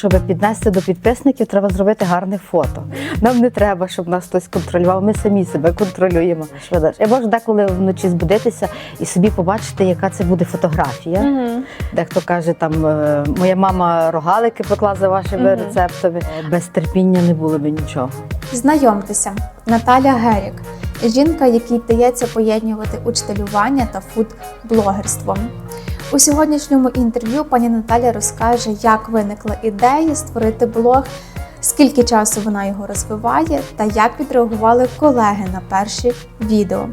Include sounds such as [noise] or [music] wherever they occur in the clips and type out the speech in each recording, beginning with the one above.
щоб піднести до підписників, треба зробити гарне фото. Нам не треба, щоб нас хтось контролював. Ми самі себе контролюємо. Я можу деколи вночі збудитися і собі побачити, яка це буде фотографія. Угу. Дехто каже, там е, моя мама рогалики пекла за вашими Мгм. рецептами. Без терпіння не було би нічого. Знайомтеся, Наталя Герік, жінка, якій вдається поєднувати учителювання та фуд-блогерство. У сьогоднішньому інтерв'ю пані Наталя розкаже, як виникла ідея створити блог, скільки часу вона його розвиває та як відреагували колеги на перші відео.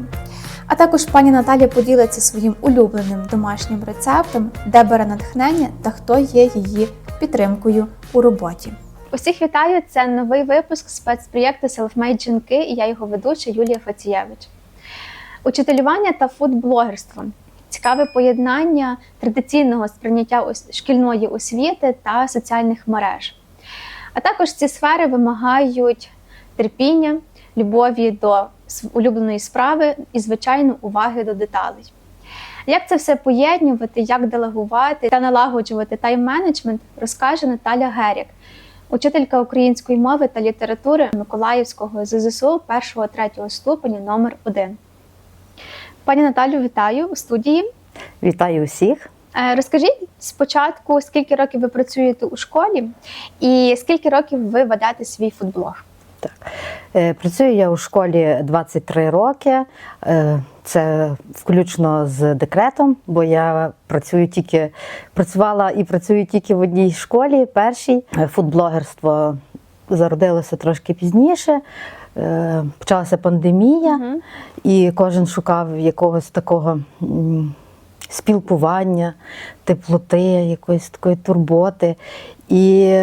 А також пані Наталя поділиться своїм улюбленим домашнім рецептом, де бере натхнення та хто є її підтримкою у роботі. Усіх вітаю! Це новий випуск спецпроєкту Selfmade жінки і я його ведуча Юлія Фацієвич. Учителювання та фудблогерство цікаве поєднання традиційного сприйняття шкільної освіти та соціальних мереж. А також ці сфери вимагають терпіння, любові до улюбленої справи і, звичайно, уваги до деталей. Як це все поєднувати, як делегувати та налагоджувати тайм-менеджмент, розкаже Наталя Герік, учителька української мови та літератури Миколаївського ЗЗСУ 1-3 ступеня номер 1 Пані Наталю, вітаю у студії. Вітаю усіх. Е, Розкажіть спочатку, скільки років ви працюєте у школі, і скільки років ви ведете свій футблог? Так. Е, Працюю я у школі 23 роки. Е, Це включно з декретом, бо я працюю тільки працювала і працюю тільки в одній школі, першій. Фудблогерство зародилося трошки пізніше. Е, Почалася пандемія, Мгм. і кожен шукав якогось такого спілкування, теплоти, якоїсь такої турботи. І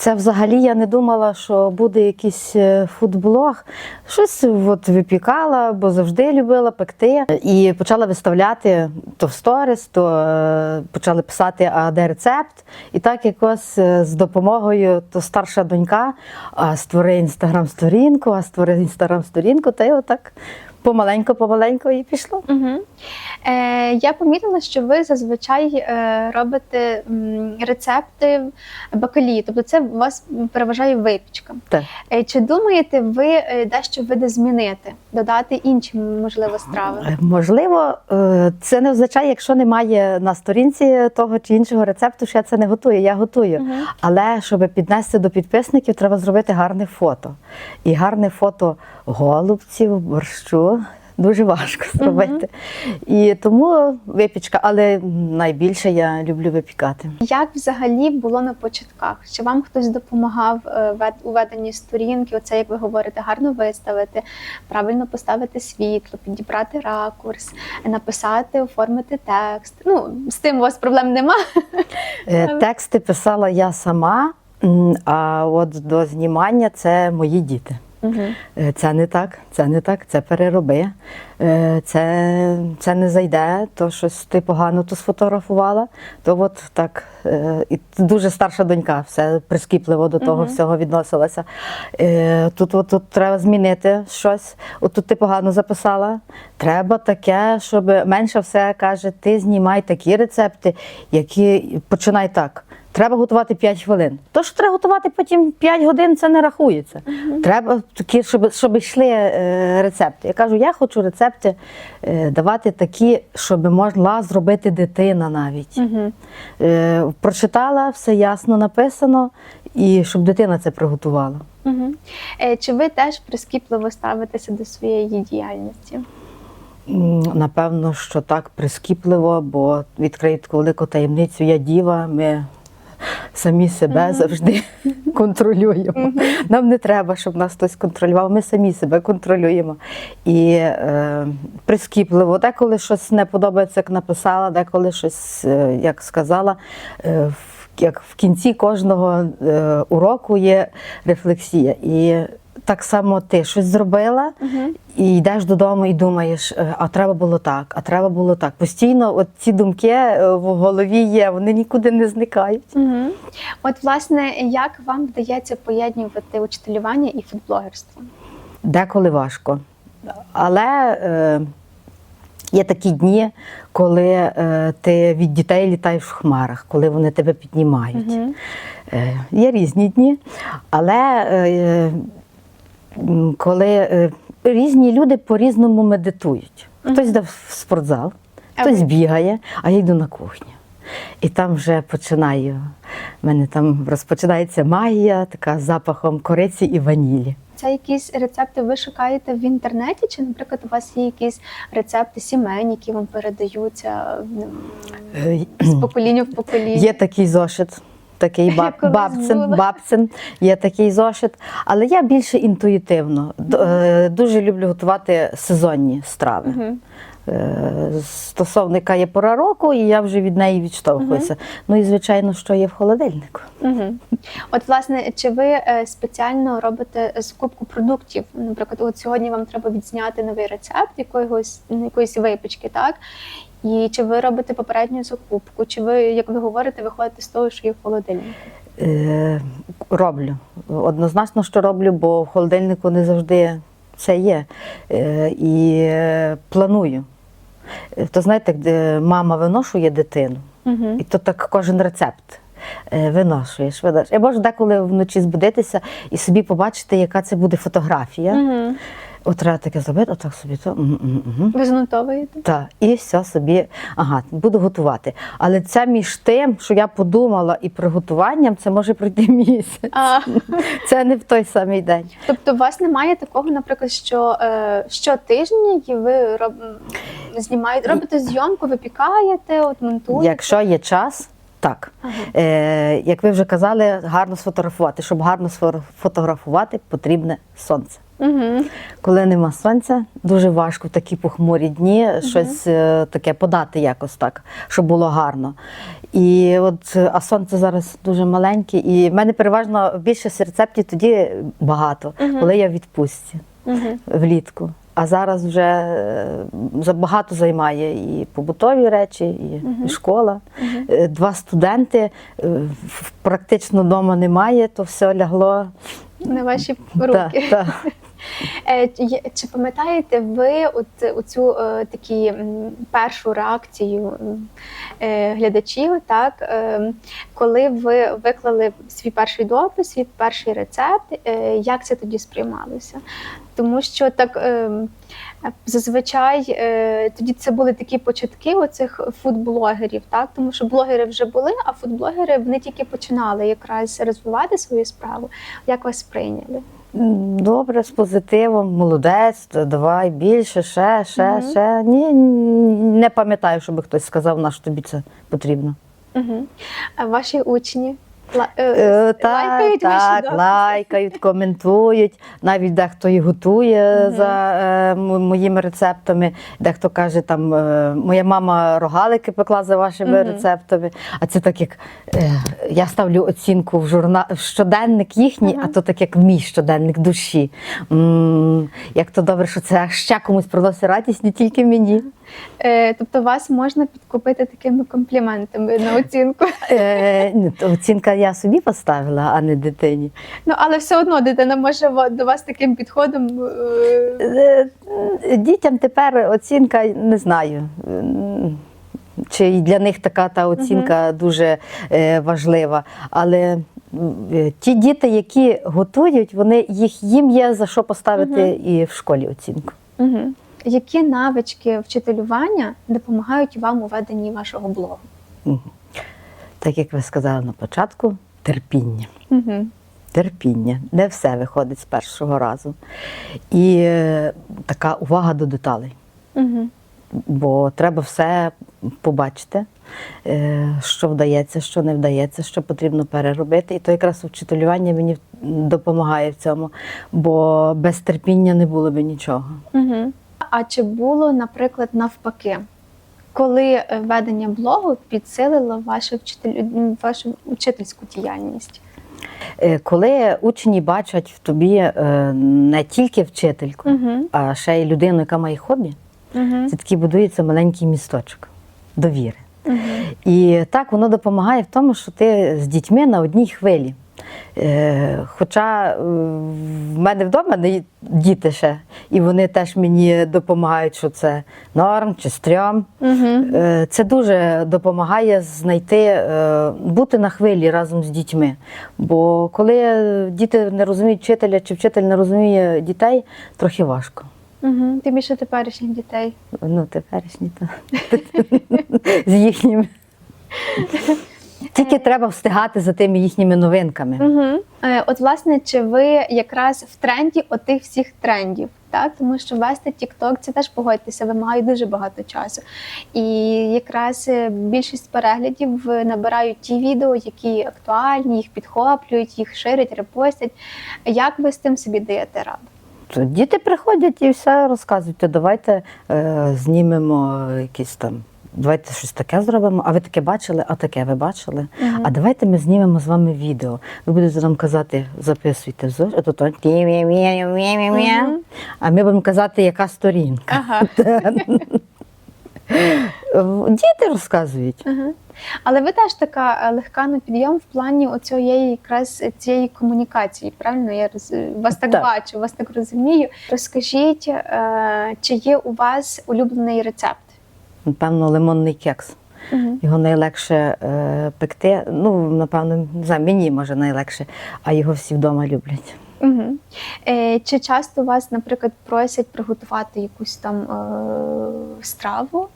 це взагалі я не думала, що буде якийсь е, фудблог. Щось от випікала, бо завжди любила пекти. І почала виставляти то в сторіс, то е, почали писати, а де рецепт. І так якось е, з допомогою то старша донька, а створи інстаграм-сторінку, а створи інстаграм-сторінку, та й отак помаленьку-помаленьку і пішло. Угу. Е, я помітила, що ви зазвичай е, робите м, рецепти бакалії, тобто це у вас переважає випічка. Так. Е, чи думаєте ви е, дещо види змінити, додати інші, можливо, страви? Е, Можливо, е, це не означає, якщо немає на сторінці того чи іншого рецепту, що я це не готую. Я готую. Мгм. Але щоб піднести до підписників, треба зробити гарне фото. І гарне фото голубців, борщу. Дуже важко зробити. І тому випічка, але найбільше я люблю випікати. Як взагалі було на початках? Чи вам хтось допомагав е, у веденні сторінки? Оце, як ви говорите, гарно виставити, правильно поставити світло, підібрати ракурс, написати, оформити текст. Ну, з тим у вас проблем нема. Е, Тексти писала я сама, а от до знімання це мої діти. Е, Це не так, це не так, це перероби. Е, Це, це не зайде, то щось ти погано то сфотографувала. То от так. е, І дуже старша донька, все прискіпливо до того всього відносилася. Тут, от, тут треба змінити щось. От тут ти погано записала. Треба таке, щоб менше все каже, ти знімай такі рецепти, які починай так. Треба готувати 5 хвилин. То, що треба готувати потім 5 годин, це не рахується. Треба такі, щоб, щоб йшли е, рецепти. Я кажу, я хочу рецепти е, давати такі, щоб могла зробити дитина навіть. Е, прочитала, все ясно написано, і щоб дитина це приготувала. Угу. Е, чи ви теж прискіпливо ставитеся до своєї діяльності? Напевно, що так прискіпливо, бо відкрию таку велику таємницю, я діва, ми самі себе завжди контролюємо. Нам не треба, щоб нас хтось контролював, ми самі себе контролюємо. І е, прискіпливо, деколи щось не подобається, як написала, деколи щось, е, як сказала. Е, як в кінці кожного е, уроку є рефлексія. І так само ти щось зробила, і йдеш додому і думаєш, е, а треба було так, а треба було так. Постійно от ці думки е, в голові є, вони нікуди не зникають. Угу. От, власне, як вам вдається поєднувати учителювання і фудблогерство? Деколи важко. Але е, є такі дні, коли е, ти від дітей літаєш в хмарах, коли вони тебе піднімають. Мгм. Е, Є різні дні, але е, коли е, різні люди по-різному медитують. Хтось йде в спортзал, хтось бігає, а я йду на кухню. І там вже починаю. в мене там розпочинається магія, така з запахом кориці і ванілі. Це якісь рецепти ви шукаєте в інтернеті, чи, наприклад, у вас є якісь рецепти сімейні, які вам передаються Е, з покоління в покоління? Є такий зошит, такий баб, бабцин, бабцин, є такий зошит. Але я більше інтуїтивно. Е, Дуже люблю готувати сезонні страви. Е, Стосовно яка є пора року, і я вже від неї відштовхуюся. Ну і звичайно, що є в холодильнику. Угу. От, власне, чи ви е, спеціально робите закупку продуктів? Наприклад, от сьогодні вам треба відзняти новий рецепт якогось якоїсь випічки, так? І чи ви робите попередню закупку? Чи ви, як ви говорите, виходите з того, що є в холодильнику? Е, Роблю. Однозначно, що роблю, бо в холодильнику не завжди це є. Е, І е, планую. Е, То знаєте, де мама виношує дитину, Угу. і то так кожен рецепт. е, Виношуєш, виношуєш. Я можу деколи вночі збудитися і собі побачити, яка це буде фотографія. Угу. От треба таке зробити, отак собі то. Ви занотовуєте? Так, і все собі, ага, буду готувати. Але це між тим, що я подумала, і приготуванням, це може пройти [laughs] місяць. А, [laughs] Це не в той самий день. тобто у вас немає такого, наприклад, що е, щотижня ви роб... знімаєте, робите зйомку, випікаєте, от монтуєте? Якщо є час, так. Ага. Е, як ви вже казали, гарно сфотографувати. Щоб гарно сфотографувати, потрібне сонце. Угу. Коли нема сонця, дуже важко в такі похмурі дні щось е, таке подати якось так, щоб було гарно. І от, е, а сонце зараз дуже маленьке, і в мене переважно більше рецептів тоді багато, Мгм. коли я в відпустці Угу. влітку. А зараз вже багато забагато займає і побутові речі, і, і школа. Е, Два студенти е, практично вдома немає, то все лягло. На ваші руки. та. Е, [laughs] чи пам'ятаєте ви от, оцю е, такі першу реакцію е, глядачів, так, е, коли ви виклали свій перший допис, свій перший рецепт, е, як це тоді сприймалося? Тому що так е, зазвичай е, тоді це були такі початки оцих фудблогерів, так? тому що блогери вже були, а фудблогери вони тільки починали якраз розвивати свою справу. Як вас прийняли? Добре, з позитивом, молодець, давай більше, ще, ще, Мгм. ще. Ні, не пам'ятаю, щоб хтось сказав, на що тобі це потрібно. Угу. А ваші учні е, Е, так, лайкають ваші так, дописи? лайкають, коментують. Навіть дехто і готує Мгм. за е, мо- моїми рецептами. Дехто каже, там е, моя мама рогалики пекла за вашими Мгм. рецептами. А це так як е, я ставлю оцінку в журнал в щоденник їхній, а то так як мій щоденник душі. м як то добре, що це ще комусь приносить радість, не тільки мені. Е, тобто вас можна підкупити такими компліментами на оцінку. Е, оцінка я собі поставила, а не дитині. Ну але все одно дитина може до вас таким підходом. е, Дітям тепер оцінка не знаю. Чи для них така та оцінка дуже е, важлива. Але ті діти, які готують, вони їх їм є за що поставити і в школі оцінку. Угу. Які навички вчителювання допомагають вам у веденні вашого блогу? Так як ви сказали на початку, терпіння. Угу. Терпіння. Не все виходить з першого разу. І е, така увага до деталей. Угу. бо треба все побачити, е, що вдається, що не вдається, що потрібно переробити. І то якраз вчителювання мені допомагає в цьому, бо без терпіння не було б нічого. Угу. А чи було, наприклад, навпаки, коли е, ведення блогу підсилило вашу, вчитель... вашу учительську діяльність? Е, Коли учні бачать в тобі е, не тільки вчительку, Угу. а ще й людину, яка має хобі, Угу. це такий будується маленький місточок довіри. Угу. І так воно допомагає в тому, що ти з дітьми на одній хвилі. Е, Хоча е, в мене вдома не діти ще, і вони теж мені допомагають, що це норм чи стрьом. Е, Це дуже допомагає знайти, бути на хвилі разом з дітьми. Бо коли діти не розуміють вчителя, чи вчитель не розуміє дітей, трохи важко. Угу. Тим більше теперішніх дітей. Ну, теперішні то [laughs] з їхніми. [laughs] Тільки треба встигати за тими їхніми новинками. Угу. Е, от, власне, чи ви якраз в тренді отих всіх трендів? Так, тому що вести TikTok – це теж погодьтеся, вимагає дуже багато часу. І якраз е, більшість переглядів е, набирають ті відео, які актуальні, їх підхоплюють, їх ширять, репостять. Як ви з тим собі даєте раду? Діти приходять і все розказують, давайте е, знімемо якісь там. Давайте щось таке зробимо. А ви таке бачили? А таке ви бачили? Мгм. А давайте ми знімемо з вами відео. Ви будете нам казати, записуйте в зошит, а то то а ми будемо казати, яка сторінка. Ага. [laughs] Діти розказують. Ага. Але ви теж така е, легка на підйом в плані оцієї якраз цієї комунікації. Правильно? Я роз... вас так, Так. бачу, вас так розумію. Розкажіть, е, чи є у вас улюблений рецепт? Напевно, лимонний кекс. Угу. Його найлегше е, пекти. Ну, напевно, не знаю, мені може найлегше, а його всі вдома люблять. Угу. Е, чи часто вас, наприклад, просять приготувати якусь там е, страву?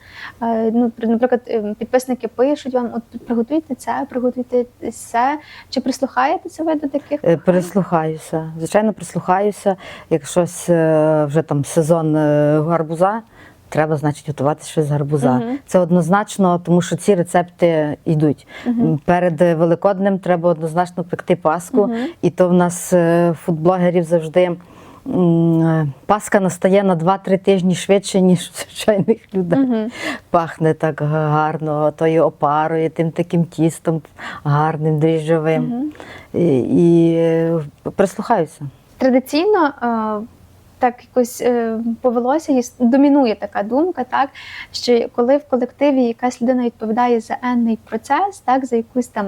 Е, ну, наприклад, е, підписники пишуть вам, от приготуйте це, приготуйте це. Чи прислухаєтеся ви до таких? Е. Прислухаюся. Звичайно, прислухаюся. Як щось е, вже там сезон е, гарбуза, треба, значить, готувати щось з гарбуза. Мгм. Це однозначно, тому що ці рецепти йдуть. Мгм. Перед Великоднем треба однозначно пекти паску, Мгм. і то в нас е, фудблогерів завжди. е, Паска настає на 2-3 тижні швидше, ніж у звичайних людей. Мгм. Пахне так гарно, тою опарою, тим таким тістом гарним, дріжджовим. Мгм. І, і е, прислухаюся. Традиційно так якось е, повелося, і домінує така думка, так що коли в колективі якась людина відповідає за енний процес, так за якусь там,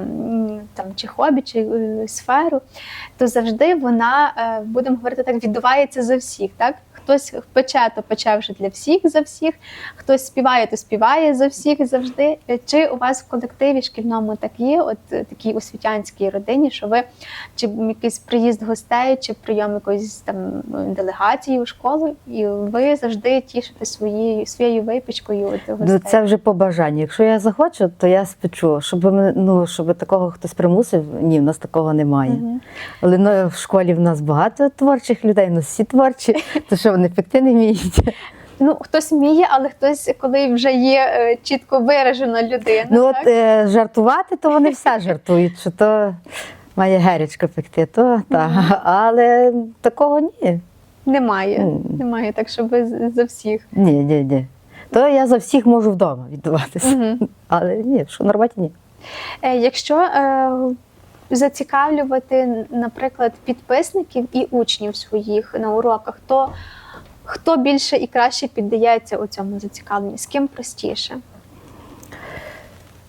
там чи хобі, чи е, сферу, то завжди вона, е, будемо говорити так, відбувається за всіх. Так? Хтось пече, то пече вже для всіх за всіх, хтось співає, то співає за всіх завжди. Чи у вас в колективі шкільному так є, от такій освітянській родині, що ви чи якийсь приїзд гостей, чи прийом якоїсь там делегації у школу, і ви завжди тішите своєю своєю випічкою от Ну, гостей. це вже по бажанню. Якщо я захочу, то я спечу. Щоб ну, щоб такого хтось примусив, ні, в нас такого немає. Мгм. Але ну, в школі в нас багато творчих людей, у нас всі творчі, [laughs] то що вони пекти не вміють. Ну хтось вміє, але хтось, коли вже є е, чітко виражена людина, Ну так? от е, жартувати, то вони все жартують, що то має геречка пекти, то так. Але такого ні. немає. Мгм. Немає так, щоб з- за всіх. Ні, ні, ні. То я за всіх можу вдома віддаватися. Мгм. Але ні, що на роботі ні. Е, Якщо е, зацікавлювати, наприклад, підписників і учнів своїх на уроках, то хто більше і краще піддається у цьому зацікавленню? З ким простіше?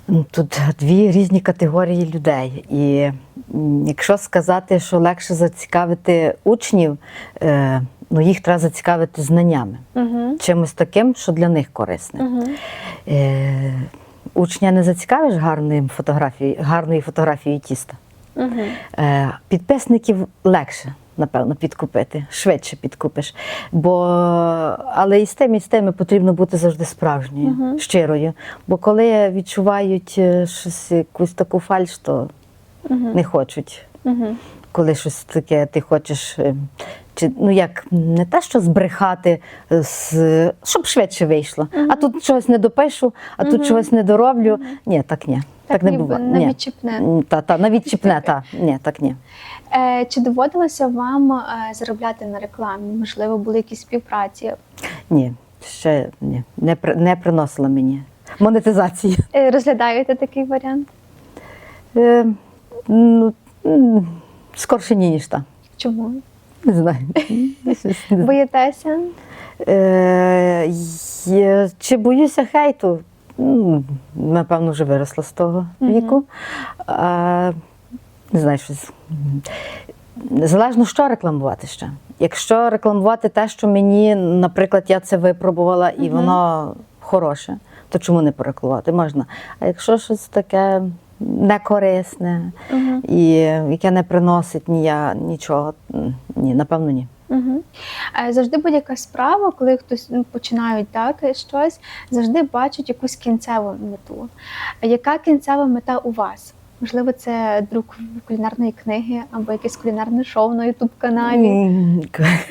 Ну, Тут дві різні категорії людей. І якщо сказати, що легше зацікавити учнів, е, ну їх треба зацікавити знаннями, Угу. чимось таким, що для них корисне. Угу. Учня не зацікавиш гарним фотографією, гарною фотографією тіста. Угу. Підписників легше, напевно, підкупити, швидше підкупиш. Бо, але і з тим, і з тими потрібно бути завжди справжньою, Мгм. щирою. Бо коли відчувають е, щось, якусь таку фальш, то Угу. не хочуть. Угу. Коли щось таке ти хочеш, е, чи ну як не те, що збрехати, е, з, щоб швидше вийшло. А тут чогось не допишу, а Мгм. тут чогось не дороблю. Ні, так ні. Так, не буває. на Ні. відчіпне. Та, та, на відчіпне, та. Ні, так ні. Е, чи доводилося вам е, заробляти на рекламі? Можливо, були якісь співпраці? Ні, ще ні. Не, не приносила мені монетизації. Е, розглядаєте такий варіант? Е, ну, скорше ні, ніж та. Чому? Не знаю. Боїтеся? Е, чи боюся хейту? Напевно, вже виросла з того віку. А, не знаю, щось. Залежно, що рекламувати ще. Якщо рекламувати те, що мені, наприклад, я це випробувала і воно хороше, то чому не порекламувати? Можна. А якщо щось таке некорисне і яке не приносить нія, нічого, ні, напевно, ні. Угу. Завжди будь-яка справа, коли хтось ну, починають так щось, завжди бачать якусь кінцеву мету. Яка кінцева мета у вас? Можливо, це друк кулінарної книги або якесь кулінарне шоу на Ютуб каналі.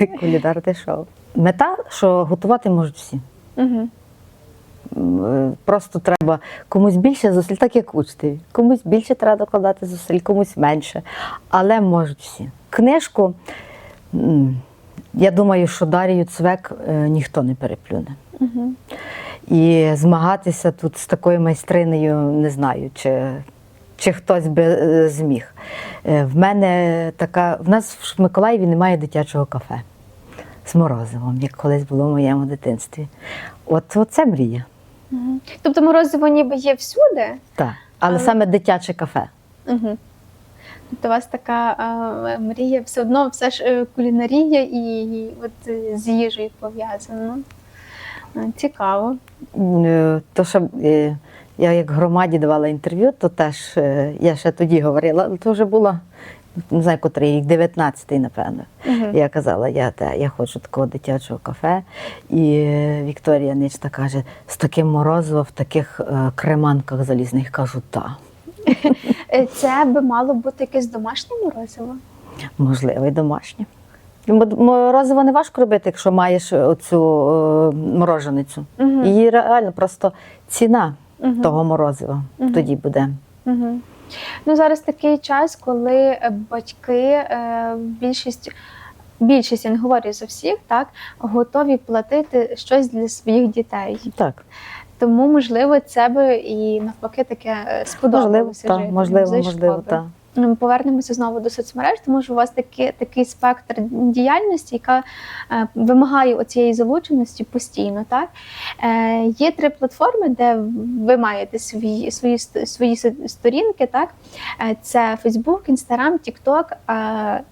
[laughs] Кулінарне шоу. Мета, що готувати можуть всі. Угу. Просто треба комусь більше зусиль, так як учитель. Комусь більше треба докладати зусиль, комусь менше. Але можуть всі. Книжку, я думаю, що Дарію Цвек е, ніхто не переплюне. Угу. І змагатися тут з такою майстринею не знаю, чи, чи хтось би е, зміг. Е, В мене така, в нас в Миколаєві немає дитячого кафе з морозивом, як колись було в моєму дитинстві. От це мрія. Угу. Тобто морозиво ніби є всюди. Так. Але, Але- саме дитяче кафе. Угу. Тобто у вас така а, мрія, все одно все ж е, кулінарія і, і от е, з їжею пов'язано. Е, Цікаво. То, що я як громаді давала інтерв'ю, то теж е, я ще тоді говорила, але то вже було, не знаю, котрий рік, 19-й, напевно. Мгм. Я казала, я, те, я хочу такого дитячого кафе. І е, Вікторія Ничта каже, з таким морозиво в таких е, креманках залізних. Кажу, так, Е, Це би мало бути якесь домашнє морозиво. можливо, і домашнє. Морозиво не важко робити, якщо маєш оцю е, мороженицю. Мгм. Її реально просто ціна Мгм. того морозива Угу. тоді буде. Угу. Ну, зараз такий час, коли е, батьки е, більшість. Більшість, я не говорю за всіх, так готові платити щось для своїх дітей. Так, Тому, можливо, це би і навпаки таке сподобалося. можливо, сподобалося. так, жити. можливо, можливо, так. Повернемося знову до соцмереж, тому що у вас такі, такий спектр діяльності, яка е, вимагає оцієї залученості постійно. Так? Е, є три платформи, де ви маєте свої, свої, свої сторінки. Так? Е, це Facebook, Instagram, TikTok. Е,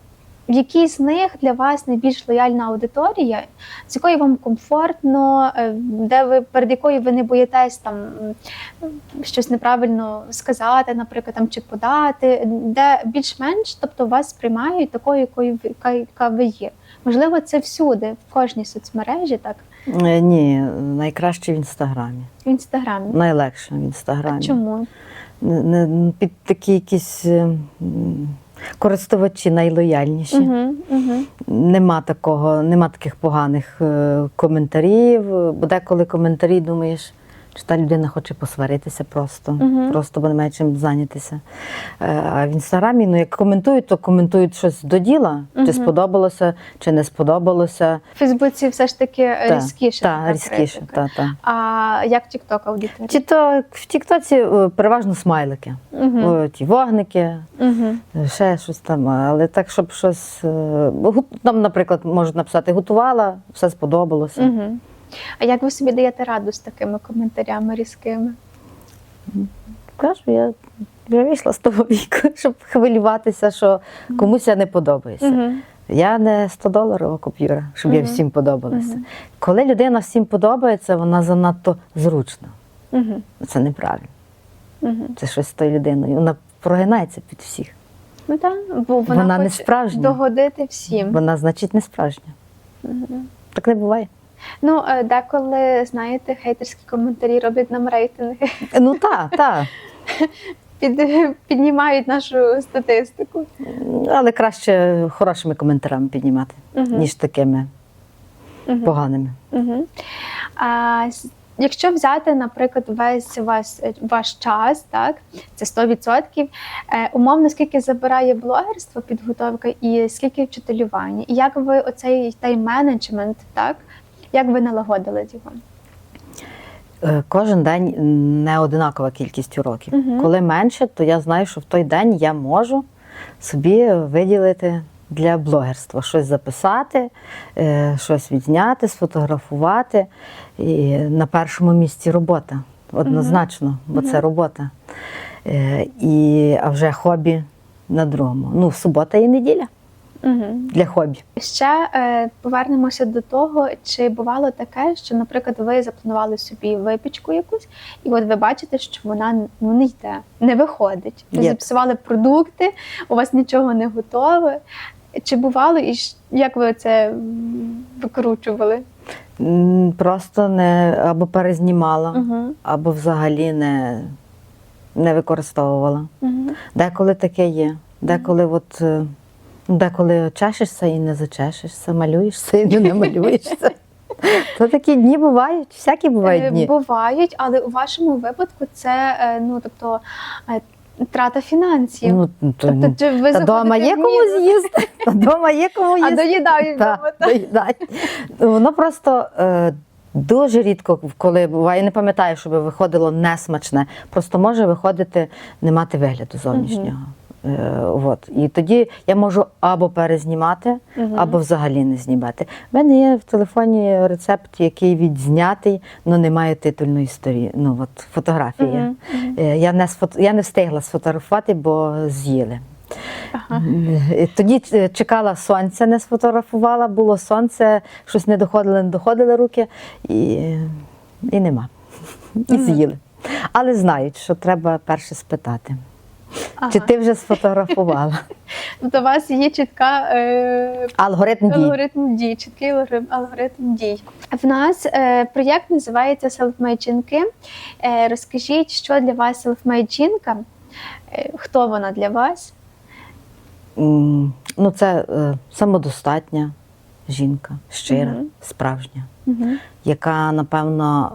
в якій з них для вас найбільш лояльна аудиторія, з якою вам комфортно, е, де ви перед якою ви не боїтесь там щось неправильно сказати, наприклад, там чи подати, де більш-менш, тобто вас сприймають такою, якою ви яка, ви є. Можливо, це всюди, в кожній соцмережі, так Е, Ні, найкраще в інстаграмі. в інстаграмі. Найлегше в А інстаграмі. чому? Не- не- Під такі якісь користувачі найлояльніші. Угу, угу. Нема такого, нема таких поганих е, коментарів. Бо деколи коментарі думаєш, чи та людина хоче посваритися просто, Мгм. просто бо немає чим зайнятися. Е, А в інстаграмі, ну як коментують, то коментують щось до діла, Мгм. чи сподобалося, чи не сподобалося. В Фейсбуці все ж таки Та, різкіше. та, така різкіше. Та, та. А як TikTok аудиторія? Чи то в Тіктоці е, переважно смайлики, Угу. Ті вогники, Угу. ще щось там. Але так, щоб щось. Там, наприклад, можуть написати готувала, все сподобалося. Угу. А як ви собі даєте раду з такими коментарями різкими? Кажу, я вже вийшла з того віку, [laughs] щоб хвилюватися, що комусь я не подобається. Угу. Я не 100 доларова купюра, щоб я всім подобалася. Мгм. Коли людина всім подобається, вона занадто зручна. Угу. Це неправильно. Угу. Це щось з тою людиною. Вона прогинається під всіх. Ну так, бо вона, Вона не справжня. догодити всім. Вона, значить, не справжня. Мгм. Так не буває. Ну, е, деколи, знаєте, хейтерські коментарі роблять нам рейтинги, Ну так, так. [laughs] під, піднімають нашу статистику. Але краще хорошими коментарями піднімати, Мгм. ніж такими Мгм. поганими. Угу. А, якщо взяти, наприклад, весь ваш, ваш час, так, це 100%, е, умовно, скільки забирає блогерство, підготовка і скільки вчителювання, і як ви оцей тайм-менеджмент, так, як ви налагодили його? Е, Кожен день не одинакова кількість уроків. Мгм. Коли менше, то я знаю, що в той день я можу собі виділити для блогерства щось записати, е, щось відзняти, сфотографувати. І на першому місці робота. Однозначно, бо це робота. Е, І, а вже хобі на другому. Ну, субота і неділя Угу. для хобі. Ще е, повернемося до того, чи бувало таке, що, наприклад, ви запланували собі випічку якусь, і от ви бачите, що вона ну, не йде, не виходить. Ви Є. зіпсували продукти, у вас нічого не готове. Чи бувало, і як ви це викручували? Просто не або перезнімала, Угу. або взагалі не, не використовувала. Угу. Деколи таке є. Деколи, от, е, деколи чешешся і не зачешешся, малюєшся і не намалюєшся. То такі дні бувають, всякі бувають Е, дні. Бувають, але у вашому випадку це е, ну тобто е, трата фінансів. Ну, то, тобто, чи ви та дома є кому з'їсти, та дома є кому а їсти. доїдають Та, доїдають. Воно просто е, дуже рідко, коли буває, я не пам'ятаю, щоб виходило несмачне. Просто може виходити не мати вигляду зовнішнього. Е, от. І тоді я можу або перезнімати, Мгм. або взагалі не знімати. У мене є в телефоні рецепт, який відзнятий, але немає титульної сторі. Ну, от, фотографії. Е, Я не, сфото... я не встигла сфотографувати, бо з'їли. Ага. Е, Тоді чекала сонця, не сфотографувала, було сонце, щось не доходили, не доходили руки, і, і нема. [laughs] І з'їли. Але знають, що треба перше спитати. Ага. Чи ти вже сфотографувала? [laughs] У вас є чітка е, Алгоритм дій. алгоритм дій, чіткий алгоритм, алгоритм дій. В нас е, проєкт називається Self-Made жінки. Е, розкажіть, що для вас self-made жінка? Е, хто вона для вас? М, Ну, це е, самодостатня жінка, щира, Мгм. справжня, Угу. яка, напевно,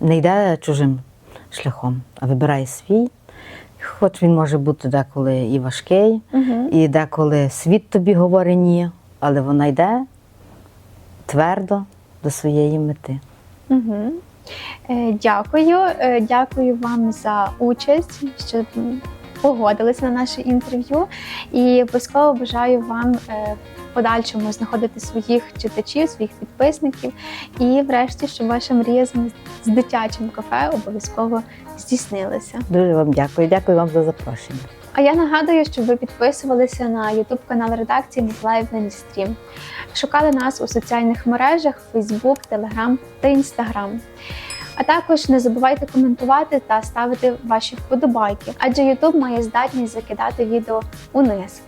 е, не йде чужим шляхом, а вибирає свій. Хоч він може бути деколи і важкий, Угу. і деколи світ тобі говорить ні, але вона йде твердо до своєї мети. Угу. Дякую. Е, дякую вам за участь, що погодились на наше інтерв'ю. І обов'язково бажаю вам е, в подальшому знаходити своїх читачів, своїх підписників. І, врешті, щоб ваша мрія з, дитячим кафе обов'язково здійснилася. Дуже вам дякую. Дякую вам за запрошення. А я нагадую, щоб ви підписувалися на YouTube канал редакції Миколаїв Стрім. Шукали нас у соціальних мережах Facebook, Telegram та Instagram. А також не забувайте коментувати та ставити ваші вподобайки, адже YouTube має здатність закидати відео униз.